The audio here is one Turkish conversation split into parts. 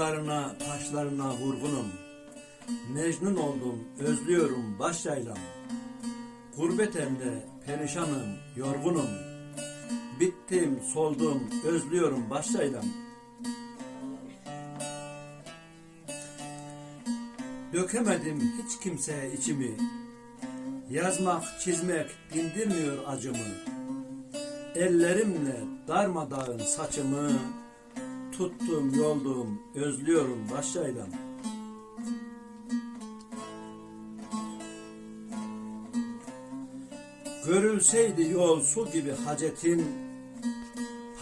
Dağlarına, taşlarına vurgunum. Mecnun oldum, özlüyorum başyaylam. Gurbet elde perişanım, yorgunum. Bittim, soldum, özlüyorum başyaylam. Dökemedim hiç kimseye içimi. Yazmak, çizmek dindirmiyor acımı. Ellerimle darmadağın saçımı tuttum yoldum özlüyorum başyaylam. Görülseydi yol su gibi hacetin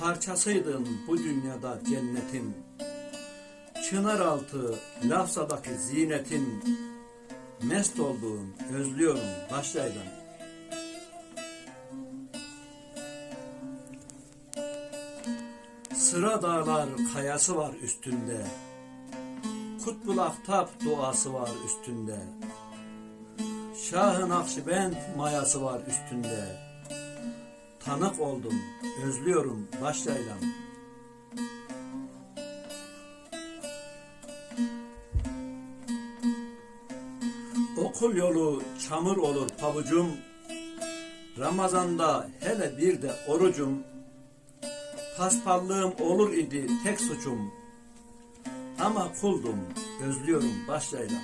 parçasıydın bu dünyada cennetin. Çınar altı lafzadaki zinetin mest olduğum özlüyorum başyaylam. Sıra dağlar kayası var üstünde. Kutbul Ahtap duası var üstünde. Şahı Nakşibend mayası var üstünde. Tanık oldum, özlüyorum başyaylam. Okul yolu çamur olur pabucum. Ramazanda hele bir de orucum. Paspallığım olur idi tek suçum. Ama kuldum, özlüyorum başyaylam.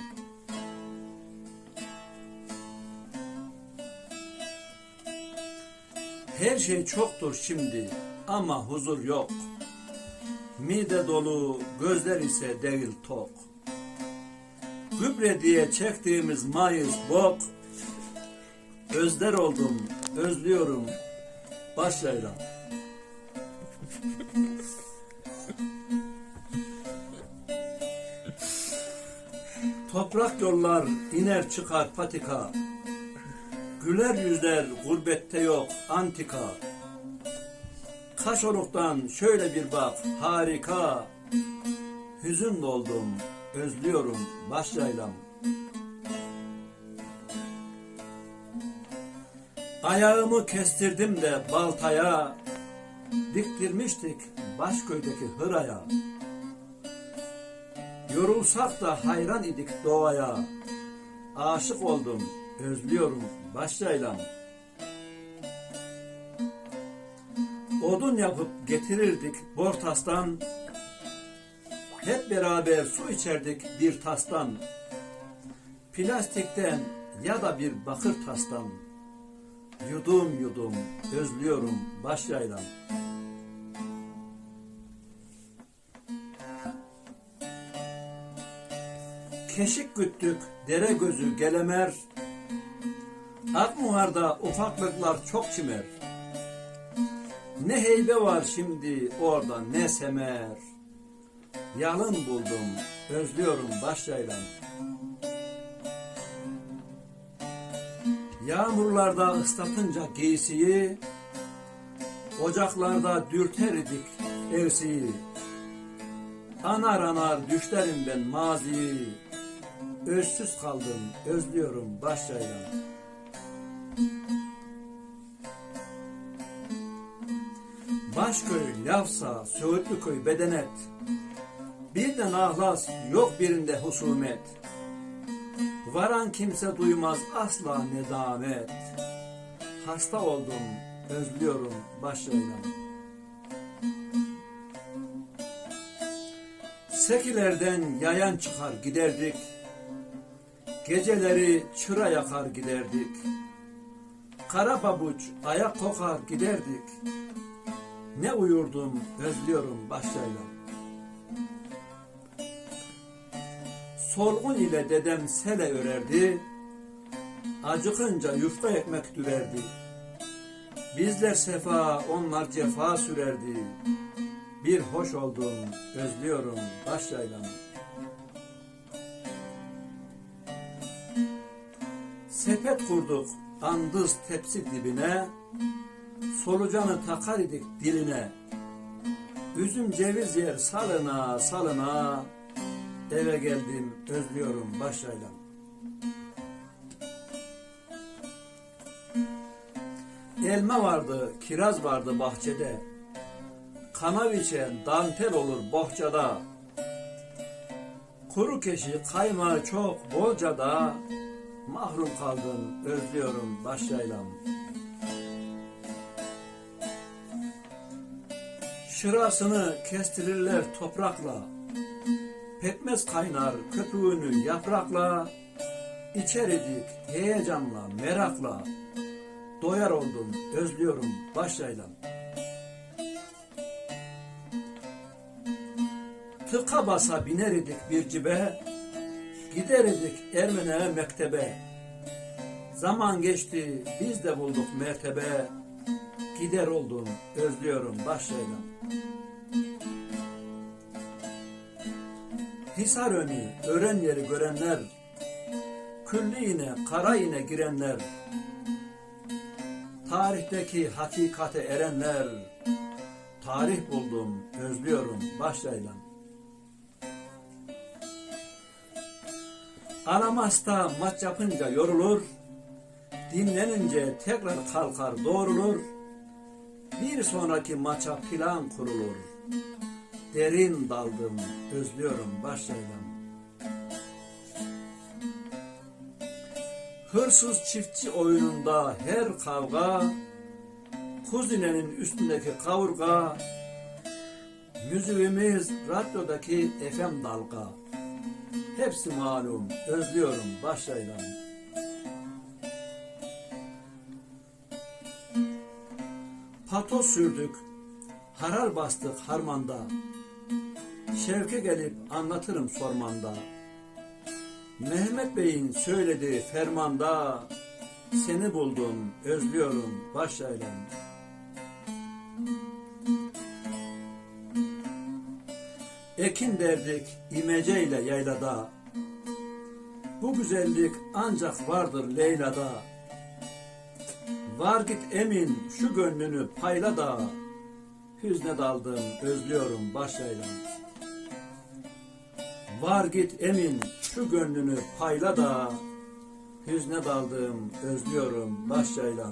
Her şey çoktur şimdi ama huzur yok. Mide dolu, gözler ise değil tok. Gübre diye çektiğimiz mayız bok. Özler oldum, özlüyorum başyaylam. Toprak yollar iner çıkar patika. Güler yüzler gurbette yok antika. Kaşoluk'tan şöyle bir bak harika. Hüzün doldum özlüyorum başyaylam. Ayağımı kestirdim de baltaya. Diktirmiştik Başköy'deki hıraya. Yorulsak da hayran idik doğaya. Aşık oldum, özlüyorum başyaylam. Odun yapıp getirirdik Bortas'tan. Hep beraber su içerdik bir tastan. Plastikten ya da bir bakır tastan. Yudum yudum özlüyorum başyaylam. Keşik güttük dere gözü gelemer. Akmuhar'da ufaklıklar çok çimer. Ne heybe var şimdi orada ne semer. Yalın buldum, özlüyorum başyaylam. Yağmurlarda ıslatınca giysiyi, ocaklarda dürter idik evsiyi. Anar anar düşlerim ben maziyi, özsüz kaldım, özlüyorum başyaylam. Başköy, Lafsa, Söğütlüköy, Bedenet. Birden ahlas, yok birinde husumet. Varan kimse duymaz asla nedamet. Hasta oldum, özlüyorum başyaylam. Sekilerden yayan çıkar giderdik. Geceleri çıra yakar giderdik. Kara pabuç ayak kokar giderdik. Ne uyurdum özlüyorum başyaylam. Solgun ile dedem sele örerdi. Acıkınca yufka ekmek dürerdi. Bizler sefa, onlar cefa sürerdi. Bir hoş oldum, özlüyorum başyaylam. Sepet kurduk andız tepsi dibine. Solucanı takar idik diline. Üzüm ceviz yer salına salına. Eve geldim özlüyorum başyaylam. Elma vardı, kiraz vardı bahçede. Kanav içen dantel olur bohçada. Kuru keşi kaymağı çok bolca da mahrum kaldım özlüyorum başyaylam. Şırasını kestirirler toprakla, pekmez kaynar köpüğünü yaprakla, içeridik heyecanla, merakla, doyar oldum özlüyorum başyaylam. Tıka basa biner idik bir cibe, gider idik Ermene mektebe. Zaman geçti, biz de bulduk mertebe, gider oldum, özlüyorum başlayla. Hisar önü, öğren yeri görenler, külli iğne, kara iğne girenler, tarihteki hakikate erenler, tarih buldum, özlüyorum başlayla. Aramazda maç yapınca yorulur, dinlenince tekrar kalkar doğrulur, bir sonraki maça plan kurulur. Derin daldım, özlüyorum başlayalım. Hırsız çiftçi oyununda her kavga, kuzinenin üstündeki kavurga, müziğimiz radyodaki FM dalga. Hepsi malum, özlüyorum başlayalım. Patos sürdük, harar bastık harmanda. Şevke gelip anlatırım sormanda. Mehmet Bey'in söylediği fermanda seni buldum, özlüyorum başlayalım. Ekin derdik imeceyle yaylada. Bu güzellik ancak vardır Leyla'da. Var git emin şu gönlünü payla da. Hüzne daldım özlüyorum başlayla. Var git emin şu gönlünü payla da. Hüzne daldım özlüyorum başlayla.